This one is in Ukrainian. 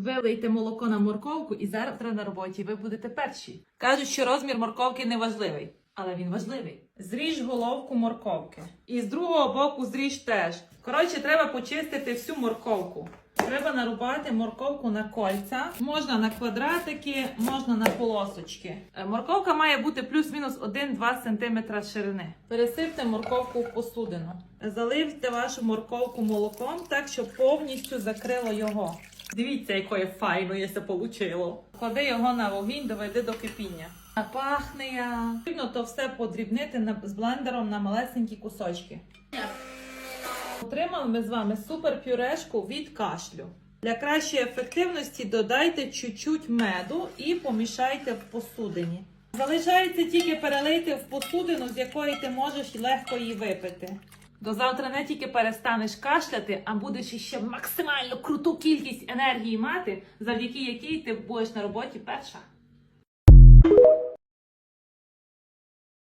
Вилийте молоко на морковку і завтра на роботі ви будете перші. Кажуть, що розмір морковки не важливий, але він важливий. Зріж головку морковки. І з другого боку зріж теж. Коротше, треба почистити всю морковку. Треба нарубати морковку на кольця. Можна на квадратики, можна на полосочки. Е, Морковка має бути плюс-мінус 1-2 см ширини. Пересипте морковку в посудину. Заливте вашу морковку молоком так, щоб повністю закрило його. Дивіться, якою файною це вийшло. Клади його на вогінь, доведи до кипіння. Пахне я. Потрібно то все подрібнити на- з блендером на малесенькі кусочки. Отримали ми з вами супер пюрешку від кашлю. Для кращої ефективності додайте чуть-чуть меду і помішайте в посудині. Залишається тільки перелити в посудину, з якої ти можеш легко її випити. До завтра не тільки перестанеш кашляти, а будеш іще максимально круту кількість енергії мати, завдяки якій ти будеш на роботі перша.